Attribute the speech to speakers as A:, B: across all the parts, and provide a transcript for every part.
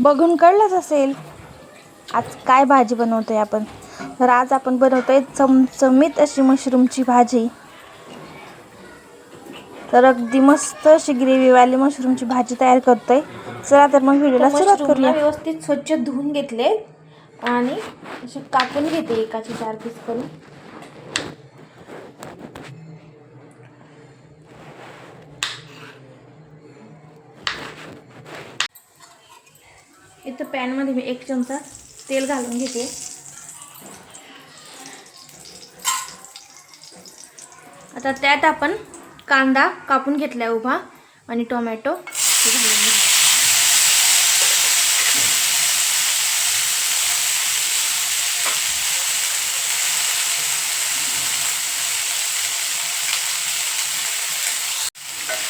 A: बघून कळलंच असेल. आज काय भाजी बनवतोय आपण? तर आज आपण बनवतोय चमचमीत अशी मशरूमची भाजी. तर अगदी मस्त अशी ग्रेव्हीवाली मशरूमची भाजी तयार करतोय. चला तर मग व्हिडिओला सुरुवात करूया. व्यवस्थित स्वच्छ धुवून घेतले आणि असे कापून घेते एकाचे चार पीस करून. इथं पॅनमध्ये मी एक चमचा तेल घालून घेते. आता त्यात आपण कांदा कापून घेतलाय उभा आणि टोमॅटो घालून घेऊ.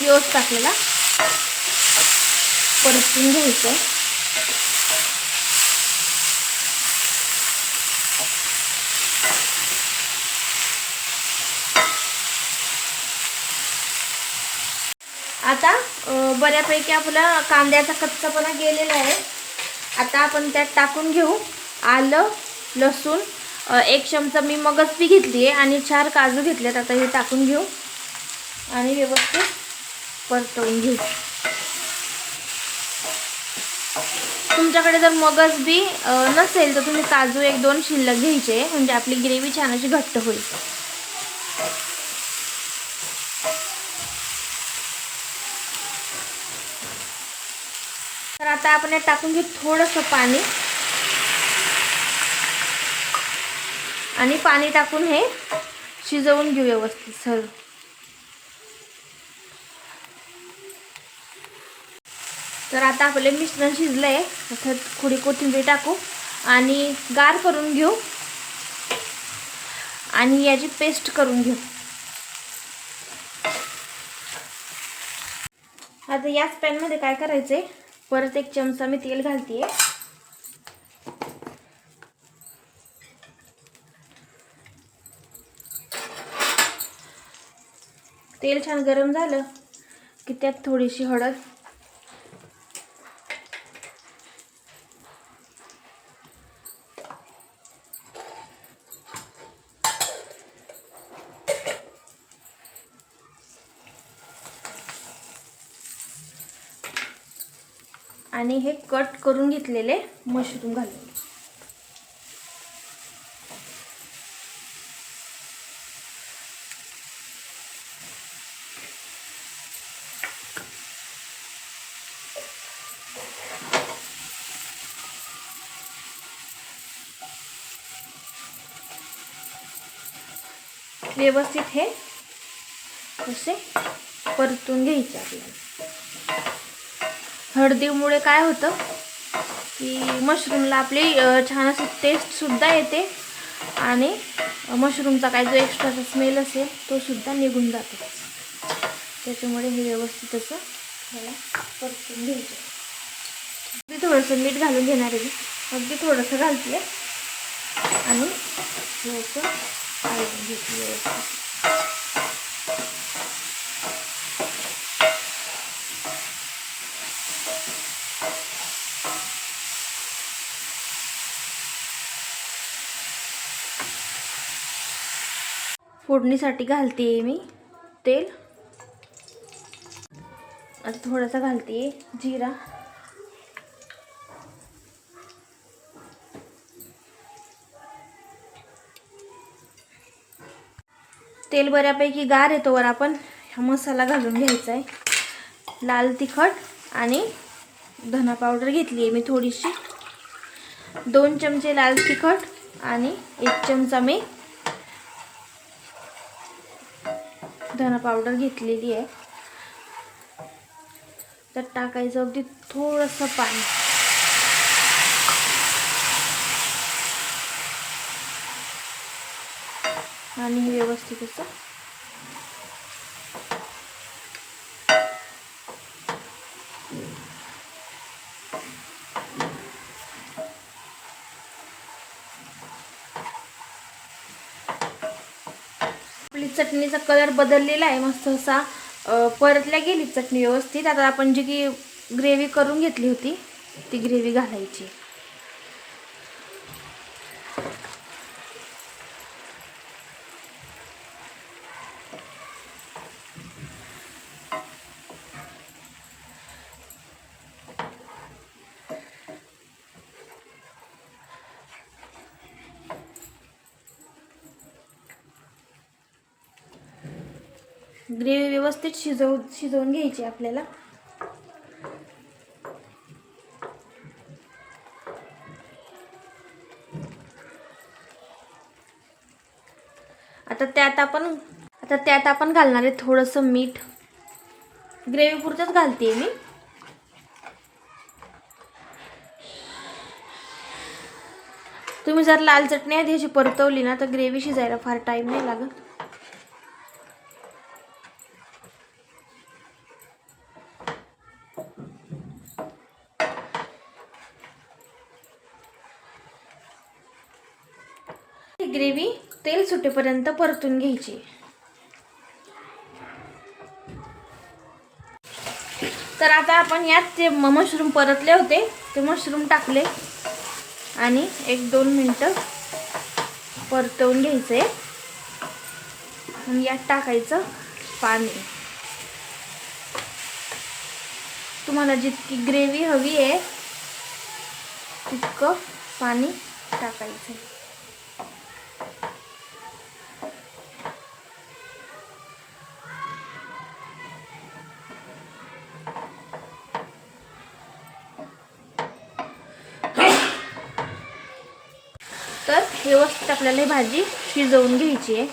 A: व्यवस्थित टाकलेला. परतून घ्यायचं आता बऱ्यापैकी आपला कांद्याचा कच्चापणा गेलेला आहे. आता आपण त्यात टाकून घेऊ. आलं लसूण एक चमचा मी मगज बी घेतली आहे आणि चार काजू घेतलेत. आता हे टाकून घेऊ. आणि व्यवस्थित परतवून घेऊ. तुमच्याकडे जर मगज बी नसेल तर तुम्ही काजू एक दोन शिल्लक घ्यायचे म्हणजे आपली ग्रेव्ही छान अशी घट्ट होईल. तर आता आपण यात टाकून घेऊ थोडंसं पाणी. आणि पाणी टाकून हे शिजवून घेऊ व्यवस्थित सर्व तर आता आपले मिश्रण शिजलं आहे त्यात थोडी कोथिंबीर टाकू आणि गार करून घेऊ. आणि याची पेस्ट करून घेऊ. आता याच पॅनमध्ये काय करायचंय? परत एक चमचा मी तेल घालते तेल छान गरम झालं की त्यात थोडीशी हळद आणि हे कट करून घेतलेले मशरूम घालून. व्यवस्थित हे असे परतून घ्यायचे आपल्याला. हळदीमुळे काय होतं की मशरूमला आपली छान अशी टेस्टसुद्धा येते आणि मशरूमचा काय जो एक्स्ट्राचा स्मेल असेल तो सुद्धा निघून जातो. त्याच्यामुळे हे व्यवस्थित असं मला परतून घ्यायचं. अगदी थोडंसं मीठ घालून घेणार आहे मी. अगदी थोडंसं घालते. आणि हे असं काढून व्यवस्थित. फोडणीसाठी घालते आहे मी तेल. आता थोडासा घालते आहे जिरा. तेल बऱ्यापैकी गार येतो वर आपण. हा मसाला घालून घ्यायचा आहे लाल तिखट आणि धना पावडर घेतली आहे मी थोडीशी. दोन चमचे लाल तिखट आणि एक चमचा मी धना पावडर घेतलेली आहे. तर टाकायचं अगदी थोडंसं पाणी. आणि हे व्यवस्थित असं आपली चटणीचा कलर बदललेला आहे. मस्त असा परतल्या गेली चटणी व्यवस्थित. आता आपण जी की ग्रेव्ही करून घेतली होती ती ग्रेव्ही घालायची. ग्रेव्ही व्यवस्थित शिजव शिजवून घ्यायची आपल्याला. आता त्यात आपण आता त्यात आपण घालणार आहे थोडंसं मीठ. ग्रेव्ही पुरतंच घालते मी. तुम्ही जर लाल चटणी आधी अशी परतवली ना तर ग्रेव्ही शिजायला फार टाईम नाही लागत. ग्रेव्ही तेल सुटेपर्यंत परतून घ्यायची. तर आता आपण यात ते मशरूम परतले होते ते मशरूम टाकले. आणि एक दोन मिनटं परतवून घ्यायचे. आणि यात टाकायचं पाणी. तुम्हाला जितकी ग्रेव्ही हवी आहे तितकं पाणी टाकायचं. तर व्यवस्थित आपल्याला ही भाजी शिजवून घ्यायची आहे.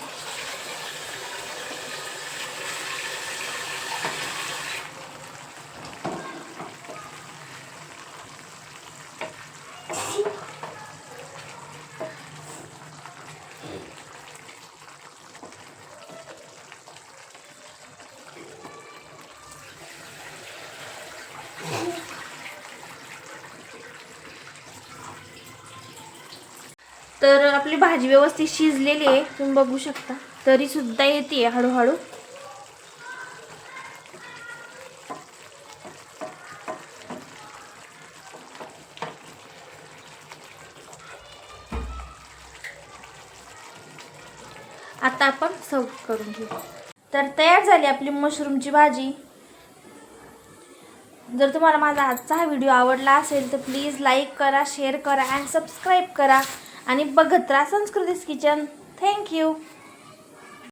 A: तर आपली भाजी व्यवस्थित शिजलेली आहे. तुम्ही बघू शकता. तरी सुद्धा येते हळूहळू. आता आपण सर्व करून घेऊ. तर तयार झाली आपली मशरूमची भाजी. जर तुम्हाला माझा आजचा हा व्हिडिओ आवडला असेल तर प्लीज लाईक करा शेअर करा अँड सबस्क्राईब करा. आणि बघत राहा संस्कृतीस किचन. थँक्यू